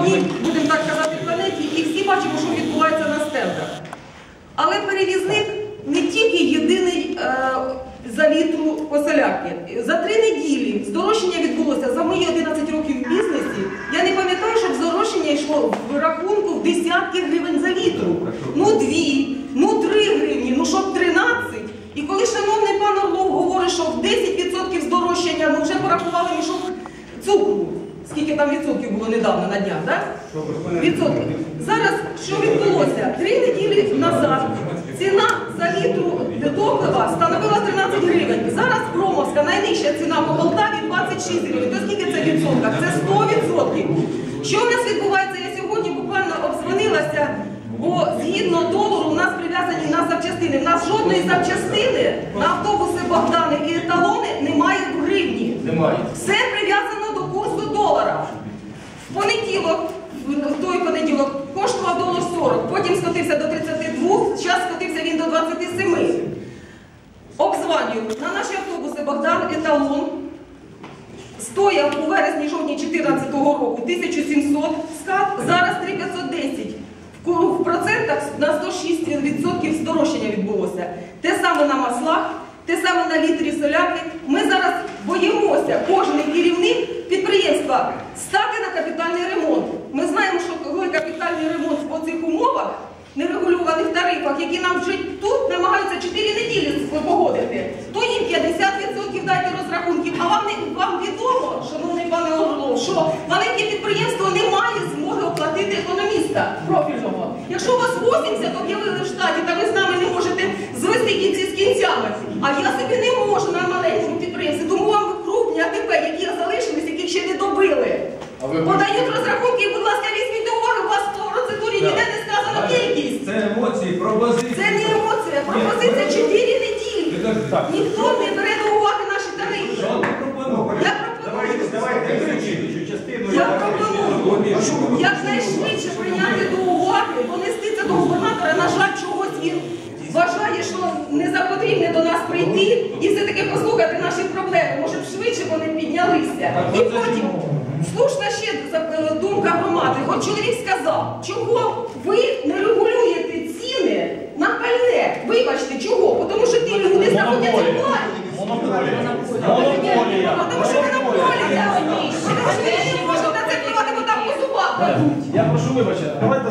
одній, будемо так казати, планеті, і всі бачимо, що відбувається на стендах. Але перевізник не тільки єдиний е, за літру поселяки. За три неділі здорожчання відбулося за мої 11 років в бізнесі. Я не пам'ятаю, щоб здорожчання йшло в рахунку в десятки гривень за літру. Ну дві, ну три гривні, ну щоб 13. І коли шановний пан Орлов говорить, що в 10% здорожчання, ну вже порахували мішок цукру. Скільки там відсотків було недавно на днях, так? Відсотки. Зараз що відбулося? Три неділі назад ціна за літру топлива становила 13 гривень. Зараз промовська найнижча ціна по Полтаві 26 гривень. То скільки це в відсотках? Це 100%. Що у нас відбувається? Я сьогодні буквально обзвонилася, бо згідно долару у нас прив'язані на запчастини. У нас жодної запчастини потім скотився до 32, зараз скотився він до 27. Обзванюю на наші автобуси Богдан Еталон. Стояв у вересні-жовтні 2014 року 1700 скат, зараз 3510. В процентах на 106% здорожчання відбулося. Те саме на маслах, те саме на літрі соляки. Ми зараз боїмося, кожен керівник підприємства стати на капітальний ремонт. Ми знаємо, що коли капітальний ремонт нерегульованих тарифах, які нам вже тут намагаються 4 неділі погодити, то їм 50% дайте розрахунків. А вам, не, вам відомо, шановний пане Орлов, що маленьке підприємство не має змоги оплатити економіста профільного. Якщо у вас 80 об'явили в штаті, та ви з нами не можете звести кінці з кінцями. А я собі не можу на маленькому підприємстві, тому вам крупні АТП, які залишились, яких ще не добили. А ви Подають розрахунки, будь ласка, візьміть до уваги, у вас в процедурі ніде не сказано кількість. Це емоції, пропозиції. Це не емоція, пропозиція 4 неділі. Ви кажете, так, Ніхто не бере до уваги наші тарифи. Я пропоную, я пропоную якнайшвидше прийняти до уваги, донести це до губернатора. На жаль, чогось він вважає, що не за потрібне до нас прийти і все-таки послухати наші проблеми. Може б швидше вони піднялися. І потім слушна ще думка громади. От чоловік сказав, чого ви не регулюєте ціни на пальне? Вибачте, чого? Тому що ті люди Монополія. Монополія. Тому що монополія. Тому що ви не можете на це впливати, бо там по зубах. Я прошу вибачення, давайте